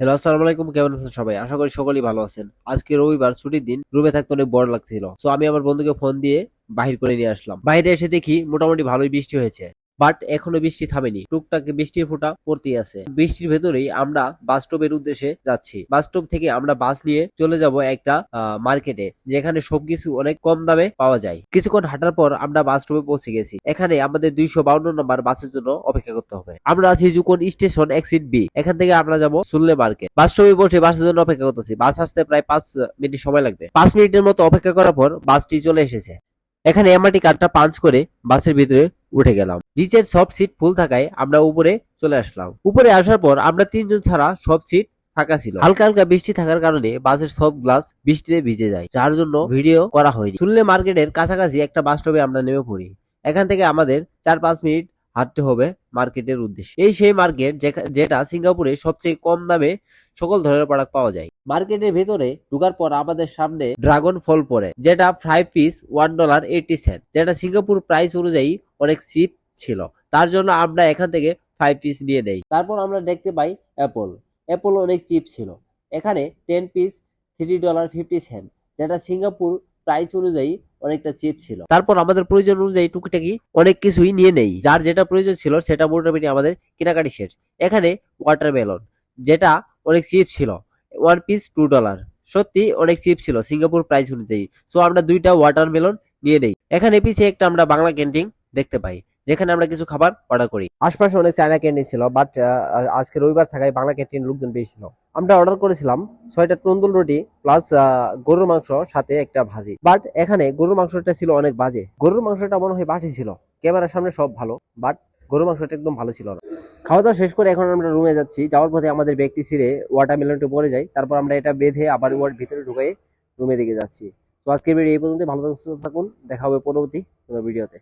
Hello আসসালামু আলাইকুম কেমন আছেন সবাই? আশা করি সকলেই ভালো আছেন। আজকে রবিবার, ছুটির দিন, রুমে থাকতে অনেক বড় লাগছিল। সো আমি আমার বন্ধুকে ফোন দিয়ে বাহির করে নিয়ে আসলাম। বাইরে এসে দেখি মোটামুটি ভালোই বৃষ্টি হয়েছে। বাট এখনও বৃষ্টি থামেনি। টুকটাক বৃষ্টির ফোঁটা পড়তেই আছে। বৃষ্টির ভেতরেই আমরা বাস স্টপের উদ্দেশ্যে যাচ্ছি। বাস স্টপ থেকে আমরা বাস নিয়ে চলে যাব একটা মার্কেটে, যেখানে সবকিছু অনেক কম দামে পাওয়া যায়। কিছুক্ষণ হাঁটার পর আমরা বাস স্টপে পৌঁছে গেছি। এখানে আমাদের দুইশো বাউন্ন নম্বর বাসের জন্য অপেক্ষা করতে হবে। আমরা আছি জুকন স্টেশন এক্সিট বি। এখান থেকে আমরা যাব সুল্লে মার্কেট। বাস স্টপে বসে বাসের জন্য অপেক্ষা করতেছি। বাস আসতে প্রায় পাঁচ মিনিট সময় লাগবে। পাঁচ মিনিটের মতো অপেক্ষা করার পর বাসটি চলে এসেছে। এখানে এমআরটি কার্ডটা পাঞ্চ করে বাসের ভিতরে উঠে গেলাম। নিচের সব সিট ফুল থাকায় আমরা উপরে চলে আসলাম। উপরে আসার পর আমরা তিনজন ছাড়া সব সিট ফাঁকা ছিল। হালকা হালকা বৃষ্টি থাকার কারণে বাসের সব গ্লাস বৃষ্টিতে ভিজে যায়। যার জন্য ভিডিও করা হয়নি। সুল্লে মার্কেটের কাছাকাছি একটা বাস স্টপে আমরা নেমে পড়ি। এখান থেকে আমাদের চার পাঁচ মিনিট হাঁটতে হবে মার্কেটের উদ্দেশ্যে। এই সেই মার্কেট যেটা সিঙ্গাপুরে সবচেয়ে কম দামে সকল ধরনের প্রোডাক্ট পাওয়া যায়। মার্কেটের ভেতরে ঢুকার পর আমাদের সামনে ড্রাগন ফল পড়ে, যেটা five piece one dollar eighty cent যেটা সিঙ্গাপুর প্রাইস অনুযায়ী অনেক চিপ ছিল। তার জন্য আমরা এখান থেকে ফাইভ পিস নিয়ে নেই। তারপর আমরা দেখতে পাই অ্যাপল অ্যাপল অনেক চিপ ছিল। এখানে ten piece three dollar fifty cent যেটা সিঙ্গাপুর প্রাইস অনুযায়ী অনেকটা চিপ ছিল। তারপর আমাদের প্রয়োজন অনুযায়ী টুকিটাকি অনেক কিছুই নিয়ে নেই। যার যেটা প্রয়োজন ছিল, সেটা মোটামুটি আমাদের কেনাকাটি শেষ। এখানে ওয়াটারমেলন যেটা অনেক চিপ ছিল। ওয়ান পিস টু ডলার সত্যি অনেক চিপ ছিল সিঙ্গাপুর প্রাইস অনুযায়ী। সো আমরা দুইটা ওয়াটারমেলন নিয়ে নেই। এখানে পিছিয়ে একটা আমরা বাংলা ক্যান্টিন দেখতে পাই, যেখানে আমরা কিছু খাবার অর্ডার করি। আশপাশে অনেক চায়না ক্যান্টিন ছিল বাট আজকে রবিবার থাকায় বাংলা ক্যান্টিন লোকজন বেশি ছিল। আমরা অর্ডার করেছিলাম ছয়টা তন্দুল রুটি প্লাস গরুর মাংস, সাথে একটা ভাজি। বাট এখানে গরুর মাংসটা ছিল অনেক বাজে। গরুর মাংসটা মনে হয় বাটি ছিল। ক্যামেরার সামনে সব ভালো বাট গরুর মাংসটা একদম ভালো ছিল না। খাওয়া দাওয়া শেষ করে এখন আমরা রুমে যাচ্ছি। যাওয়ার পথে আমাদের ব্যক্তি ছিঁড়ে ওয়াটারমেলনটা পড়ে যায়। তারপর আমরা এটা বেঁধে আবার ওয়ার ভিতরে ঢুকাই রুমে দিকে যাচ্ছি। তো আজকের ভিডিও এই পর্যন্ত ভালো থাকুন দেখা হবে পরবর্তী কোনো ভিডিওতে